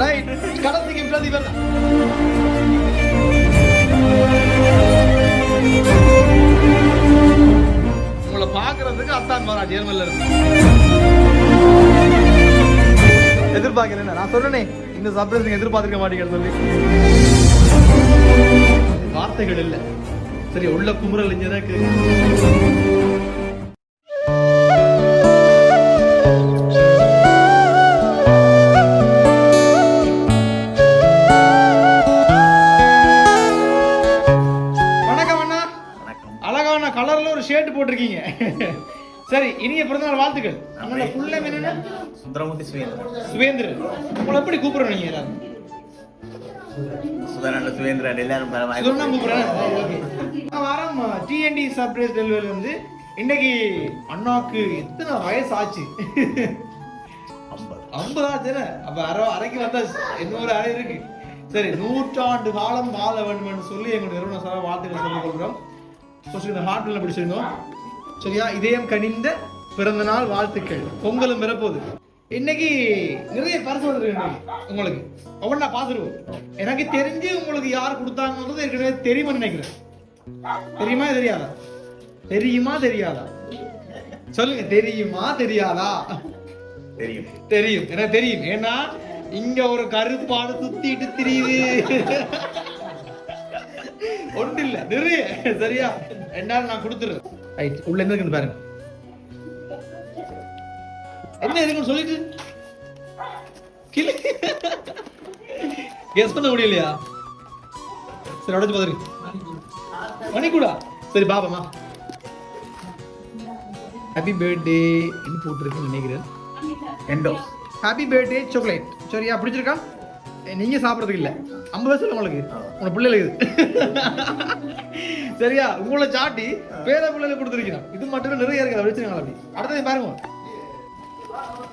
Right கடைசி gift அது இவன் உங்களை பார்க்கறதுக்கு அத்தான் மாறா ஜெர்மன்ல இருந்து எதிர்பார்க்கிறேன் நான் சொன்னேனே இந்த சர்ப்ரைஸ் நீங்க எதிர்பார்த்திருக்க மாட்டீங்கன்னு சொல்லி. வார்த்தைகள் இல்லை. சரி உள்ள குமுறல் இருக்கு. சரி இனிய பிறந்தநாள் வாழ்த்துக்கள். நம்மளோட புள்ள என்னன்னா? சுந்தரமூர்த்தி சுவேந்திரன் சுவேந்திரன் உங்களை எப்படி கூப்பிடுறோம் நீங்க எல்லாரும்? சுதரண்ட சுவேந்திரன் எல்லாரும் ஒண்ணா கூப்பிடுறேன். வாரம் டிஎன்டி சர்ப்ரைஸ் டெலிவரி வந்து இன்னைக்கு அண்ணாக்கு எத்தனை வயசு ஆச்சு ஐம்பது. ஐம்பது ஆச்சுன்னு அப்ப அரை அரைக்கு வந்தா இன்னொரு அரை இருக்கு. சரி நூற்றாண்டு காலம் வாழ வேண்டும்னு சொல்லி எங்க நிறுவன சார் வாழ்த்துக்கள் சொல்லிக் கொள்கிறோம். ஃபர்ஸ்ட் இந்த ஹார்ட்ல பிடிச்சிருந்தோம் சரியா? இதயம் கனிந்த பிறந்த நாள் வாழ்த்துக்கள். பொங்கலும் வரப்போகுது. இன்னைக்கு நிறைய பரிசு இன்னைக்கு உங்களுக்கு. ஒவ்வொன்றா பார்த்துருவோம். எனக்கு தெரிஞ்சு உங்களுக்கு யார் கொடுத்தாங்கன்றது ஏற்கனவே தெரியுமா நினைக்கிறேன். தெரியுமா தெரியாதா? தெரியுமா தெரியாதா? சொல்லுங்க. தெரியுமா தெரியாதா? தெரியும். தெரியும். எனக்கு தெரியும். ஏன்னா இங்க ஒரு கருப்பாடு சுத்திட்டு திரியுது. ஒன்று இல்ல. நிறைய. சரியா? ரெண்டாவது நான் கொடுத்துறேன். ரைட் உள்ள என்ன இருக்குன்னு பாருங்க. என்ன இருக்குன்னு சொல்லிட்டு? கிளி. கெஸ் பண்ண முடியலையா? சரி உடச்சு பாத்துருங்க மணிக்கூடா. சரி பாபாமா ஹாப்பி பர்த்டே என்ன நினைக்கிறேன். எண்டோ ஹாப்பி பர்த்டே சாக்லேட் சரியா பிடிச்சிருக்கா? நீங்க சாப்பிட்றதுக்கு இல்ல. ஐம்பது வயசுல உங்களுக்கு. உங்க பிள்ளைகளுக்கு சரியா? உங்களை சாட்டி பேர பிள்ளைகளுக்கு கொடுத்துருக்கணும் இது மட்டும் நிறைய இருக்கு அதை வச்சிருக்காங்க அப்படி அடுத்தது பாருங்க.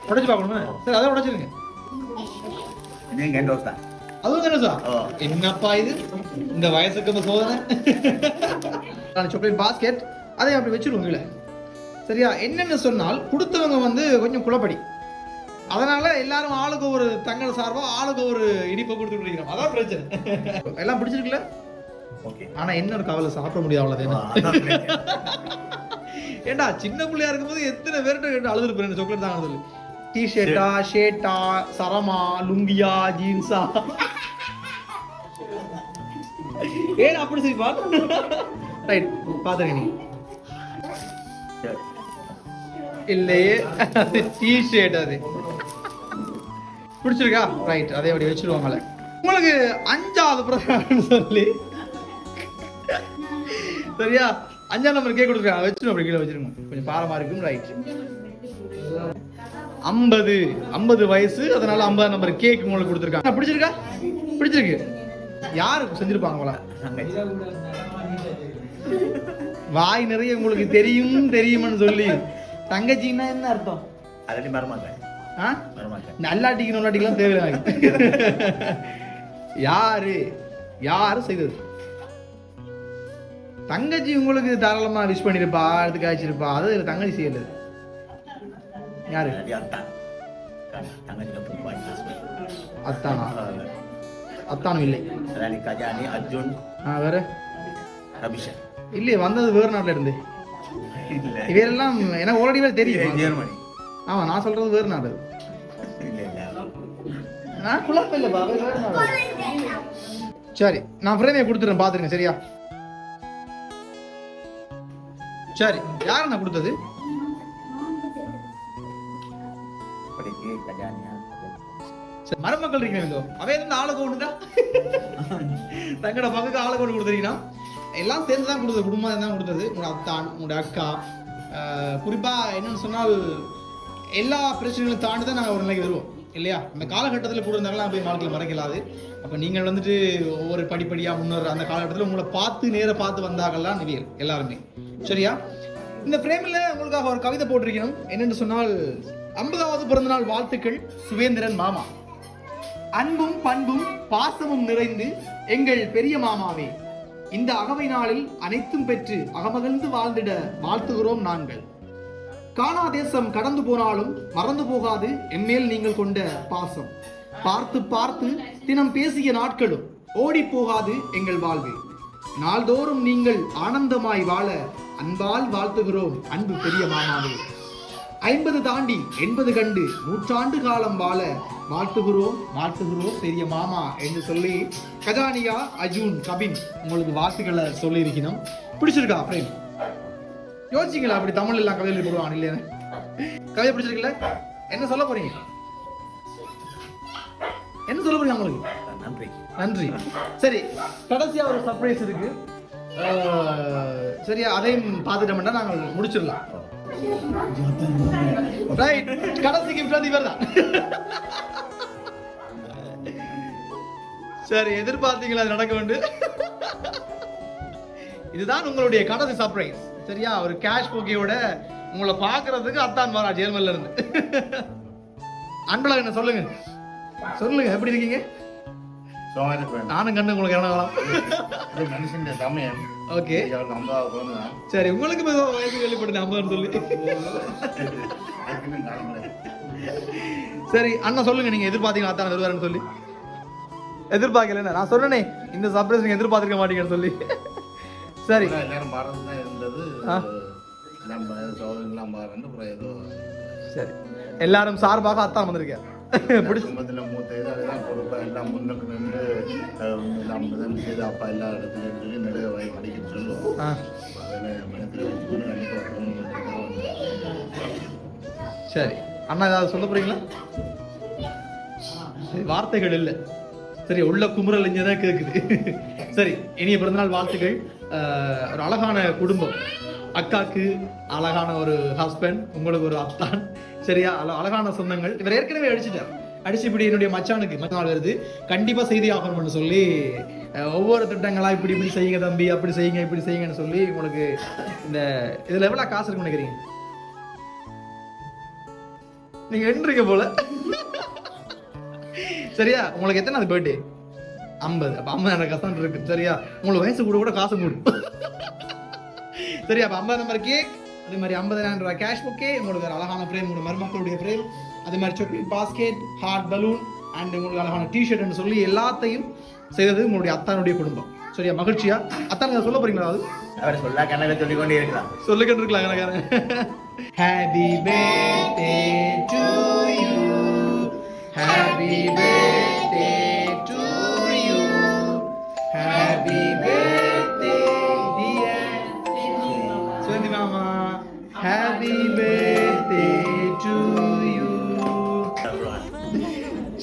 உடைச்சு பார்க்கணுமா? சரி அதை உடைச்சிருங்க. அதுவும் என்ன சார். என்னப்பா இது? இந்த வயசுக்கு இந்த சோதனை. சாக்லேட் பாஸ்கெட் அதை அப்படி வச்சிருவோம் கீழே. சரியா? என்னன்னு சொன்னால் கொடுத்தவங்க வந்து கொஞ்சம் குழப்படி. அதனால எல்லாரும் ஆளுக்கு ஒரு தங்கள் சார்பா ஆளுக்கு ஒரு இனிப்பை கொடுத்துட்டு இருக்கிறோம். அதான் பிரச்சனை. எல்லாம் பிடிச்சிருக்குல்ல? ஓகே. ஆனா என்ன ஒரு கவலை சாப்பிட முடியாது அவ்வளவுதான். ஏண்டா சின்ன பிள்ளையா இருக்கும்போது எத்தனை பேர்கிட்ட அழுதுருப்பேன் சாக்லேட் தான் அழுது டிஷர்ட்டா ஷேட்டா சரமா லுங்கியா ஜீன்ஸா ஏன் அப்படி சரி பா ரைட் பாத்துருங்க நீ இல்லையே அது டிஷர்ட் அது. பிடிச்சிருக்கா? ரைட் அதே அப்படி வச்சிருவாங்கல்ல. உங்களுக்கு அஞ்சாவது பிரச்சனை சொல்லி. சரியா? அஞ்சாம் நம்பர் கேக் கொடுத்துருக்காங்க வச்சிருவோம் அப்படி கீழே வச்சிருங்க. கொஞ்சம் பாரமா இருக்கும் ரைட் ஐம்பது. ஐம்பது வயசு அதனால ஐம்பது நம்பர் கேக் உங்களுக்கு கொடுத்துருக்காங்க பிடிச்சிருக்கா? பிடிச்சிருக்கு. யாருக்கு செஞ்சிருப்பாங்களா வாய் நிறைய உங்களுக்கு தெரியும் தெரியும்னு சொல்லி. தங்கச்சின்னா என்ன அர்த்தம்? அதடி மறமாட்டேன் ஆ? மரமாட்டேன் நல்லாட்டிக்கு நல்லாட்டிக்கெல்லாம் தேவையில்லை யாரு? யாரு செய்தது? தங்கச்சி உங்களுக்கு தாராளமா விஷ் பண்ணிருப்பா அடுத்து காய்ச்சிருப்பா அது தங்கச்சி செய்யல யாரு? அத்தான்? அத்தானும் இல்லை. கஜானி அர்ஜுன். ஆ வேற? கபிஷன் இல்லையே வந்தது வேறு நாட்டுல இருந்து. இவையெல்லாம் எனக்கு ஓல்ரெடி வேற தெரியும். ஜெர்மனி. ஆமா நான் சொல்றது வேறு நாடு. நான் குழப்பம் இல்லைப்பா வேறு வேறு நாடு. சரி நான் ஃப்ரேமே கொடுத்துறேன் பாத்துருங்க சரியா? சரி யார் நான் கொடுத்தது? சரி, மருமக்கள் இருக்கீங்க அவை இருந்து ஆளுக்கு ஒண்ணுதா தங்கட பங்குக்கு ஆளுக்கு ஒன்று கொடுத்துருக்கீங்கன்னா எல்லாம் சேர்ந்து தான் கொடுத்தது குடும்பம் தான் கொடுத்தது. உங்களோட அத்தான் உங்களோட அக்கா குறிப்பா என்னன்னு சொன்னால் எல்லா பிரச்சனைகளும் தாண்டி தான் நாங்கள் ஒரு நிலைக்கு வருவோம். இல்லையா? அந்த காலகட்டத்தில் கூட இருந்தாங்களா போய் வாழ்க்கையில் மறைக்கலாது. அப்போ நீங்கள் வந்துட்டு ஒவ்வொரு படிப்படியாக முன்னேற அந்த காலகட்டத்தில் உங்களை பார்த்து நேராக பார்த்து வந்தாங்கலாம் நிவியல் எல்லாருமே. சரியா? இந்த பிரேமில் உங்களுக்காக ஒரு கவிதை போட்டிருக்கணும். என்னென்னு சொன்னால் ஐம்பதாவது பிறந்தநாள் வாழ்த்துக்கள் சுவேந்திரன் மாமா. அன்பும் பண்பும் பாசமும் நிறைந்து எங்கள் பெரிய மாமாவே. இந்த அகவை நாளில் அனைத்தும் பெற்று அகமகிழ்ந்து வாழ்ந்திட வாழ்த்துகிறோம் நாங்கள். காணா தேசம் கடந்து போனாலும் மறந்து போகாது. எம்மேல் நீங்கள் கொண்ட பாசம். பார்த்து பார்த்து தினம் பேசிய நாட்களும் ஓடி போகாது எங்கள் வாழ்வு. நாள்தோறும் நீங்கள் ஆனந்தமாய் வாழ அன்பால் வாழ்த்துகிறோம் அன்பு பெரிய மாமாவே. ஐம்பது தாண்டி எண்பது கண்டு நூற்றாண்டு காலம் வாழ வாழ்த்துகிறோம் வாழ்த்துகிறோம் பெரிய மாமா என்று சொல்லி கஜானியா அஜூன் கபின் உங்களுக்கு வாழ்த்துக்களை சொல்லியிருக்கணும் பிடிச்சிருக்கா பிரேம்? யோசிச்சிங்களா அப்படி தமிழ் எல்லாம் கவிதையில் போடுவான் இல்லையா கவிதை பிடிச்சிருக்குல்ல? என்ன சொல்ல போறீங்க? என்ன சொல்ல போறீங்க உங்களுக்கு நன்றி. நன்றி. சரி கடைசியா ஒரு சர்ப்ரைஸ் இருக்கு. சரியா அதையும் பார்த்துட்டோம்னா நாங்கள் முடிச்சிடலாம். ரைட் கடைசி கிஃப்ட் வந்து இவர் தான் சரி எதிர்பார்த்தீங்களா நடக்க வேண்டு இதுதான் உங்களுடைய கடைசி சர்ப்ரைஸ் சரியா? ஒரு கேஷ் போக்கியோட உங்களை பார்க்கிறதுக்கு அத்தான் வரா ஜேர்மன்ல இருந்து. அன்பழகன் என்ன சொல்லுங்க? சொல்லுங்க எப்படி இருக்கீங்க. நானும் கண்டு உங்களுக்கு என்ன காலம் இது மனுஷன் சமயம் ஓகே சரி உங்களுக்கு வயசு கேள்விப்பட்டேன் ஐம்பதுன்னு சொல்லி. சரி அண்ணா சொல்லுங்க நீங்க எதிர்பார்த்தீங்களா அத்தான் வருவாருன்னு சொல்லி. எதிர்பார்க்கல நான் சொன்னேனே இந்த சர்ப்ரைஸ் நீங்க எதிர்பார்த்திருக்க மாட்டீங்கன்னு சொல்லி. சரி. எல்லாரும் பாடுறது தான் இருந்தது. நம்ம சோதனைலாம் பாடுறது அப்புறம் ஏதோ சரி. எல்லாரும் சார்பாக அத்தான் வந்திருக்கேன். குடும்பத்துல மூத்த இது அதுதான் பொறுப்பா எல்லாம் முன்னுக்கு நின்று எல்லாம் முதல் செய்து அப்பா எல்லா இடத்துலையும் சொல்லி நிறைய வயது படிக்க சொல்லுவோம். அதில் மனத்தில் சரி. அண்ணா ஏதாவது சொல்ல போறீங்களா? வார்த்தைகள் இல்லை. சரி உள்ள குமுறல் இங்கே தான் கேட்குது சரி இனிய பிறந்தநாள் வாழ்த்துக்கள். ஒரு அழகான குடும்பம். அக்காக்கு அழகான ஒரு ஹஸ்பண்ட் உங்களுக்கு ஒரு அத்தான். சரியா? அழகான சொந்தங்கள். இவர் ஏற்கனவே அடிச்சிட்டார். அடிச்சு இப்படி என்னுடைய மச்சானுக்கு மச்ச வருது. கண்டிப்பாக செய்தி ஆகணும்னு சொல்லி ஒவ்வொரு திட்டங்களா இப்படி இப்படி செய்யுங்க தம்பி அப்படி செய்யுங்க இப்படி செய்யுங்கன்னு சொல்லி உங்களுக்கு இந்த இதில் எவ்வளோ காசு இருக்குன்னு நினைக்கிறீங்க? நீங்கள் என்றீங்க போல. சரியா? உங்களுக்கு எத்தனை பர்த்டே ஐம்பது. அப்ப ஐம்பது கஷ்டம் இருக்கு. சரியா? உங்களுக்கு வயசு கூட கூட காசு கூடும். சரியா? அப்ப ஐம்பது நம்பர் கேக் அதே மாதிரி ஐம்பதாயிரம் ரூபாய் கேஷ் புக்கே உங்களுக்கு ஒரு அழகான ஃப்ரேம் உங்களோட மருமக்களுடைய ஃப்ரேம் அதே மாதிரி chocolate basket heart balloon and உங்களுக்கு அழகான டிஷர்ட்னு சொல்லி எல்லாத்தையும் செய்தது உங்களுடைய அத்தானுடைய குடும்பம். சரியா? மகிழ்ச்சியா? அத்தான் சொல்ல போறீங்களா அது? அவர் சொல்லா கணக்க சொல்லிக் கொண்டே இருக்கலாம். சொல்லிக்கிட்டு இருக்கலாம் எனக்கு happy birthday to you happy birthday மாமா ஹாப்பி பர்த்டே டு யூ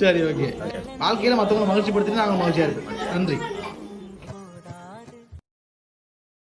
சரி ஓகே வாழ்க்கையில மற்றவங்களை மகிழ்ச்சி படுத்தினா நாங்கள் மகிழ்ச்சியா இருப்போம். நன்றி.